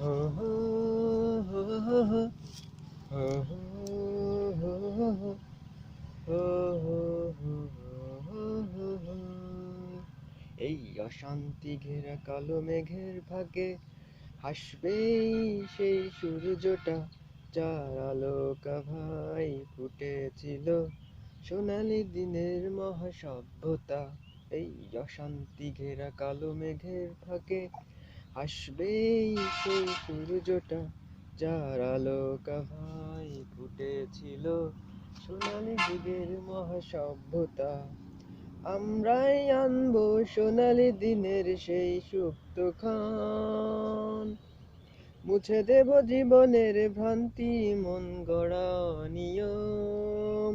এই অশান্তি ঘেরা কালো মেঘের ভাগে হাসবেই সেই সূর্যটা, যার আলোকা ভাই ফুটেছিল সোনালি দিনের মহাসভ্যতা। এই অশান্তি ঘেরা কালো মেঘের ফাঁকে হাসবেই সেই সূর্যটা, যার আলোকা ভাই ফুটেছিল। সোনালি যুগের মহাসভ্যতা, আমরাই আনব সোনালি দিনের সেই সুপ্ত খান মুছে দেব জীবনের ভ্রান্তি, মন গড়া নিয়ম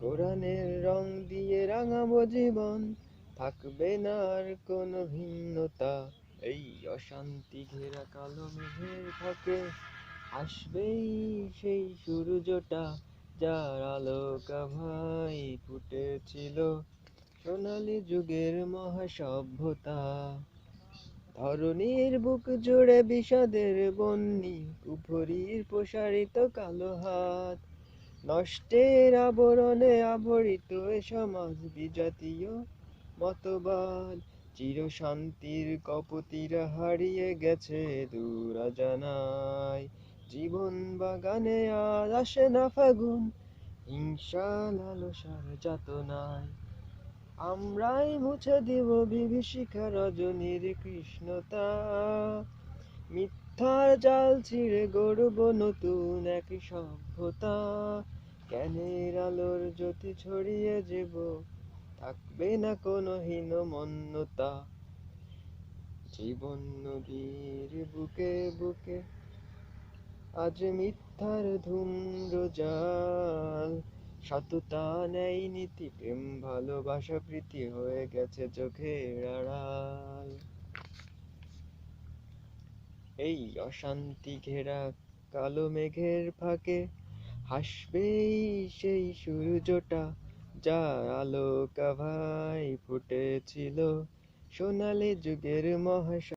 কোরআনের রং দিয়ে রাঙাবো জীবন, থাকবে না আর কোনো ভিন্নতা। এই অশান্তি ঘেরা কালো মেঘের ফাঁকে আসবেই সেই সূর্যটা যার আলোকা ভাই ফুটেছিল সোনালি যুগের মহাসভ্যতা। ধরণীর বুক জুড়ে বিষাদের বন্যি, কুফরির প্রসারিত কালো হাত। নষ্টের আবরণে আবরিত সমাজ, বিজাতীয় মতবাদ। চির শান্তির কপতিরা হারিয়ে গেছে দূর জানায় জীবন বাগানে আজ আসে না ফাগুন, হিংসা লালসার যাতনায়। আমরাই মুছে দিব বিভীষিকা রজনীর কৃষ্ণতা। মিথ্যার জাল ছিঁড়ে গড়ব নতুন এক সভ্যতা। জ্ঞানের আলোর জ্যোতি ছড়িয়ে যাব থাকবে না কোনো হীনমন্যতা। জীবন নদীর বুকে বুকে আজ মিথ্যার ধূম্র জাল সততা নেই নীতি প্রেম, ভালোবাসা প্রীতি হয়ে গেছে চোখের আড়াল। এই অশান্তি ঘেরা কালো মেঘের ফাঁকে হাসবেই সেই সূর্যটা। যার আলোকা ভাই ফুটেছিল সোনালী যুগের মহাস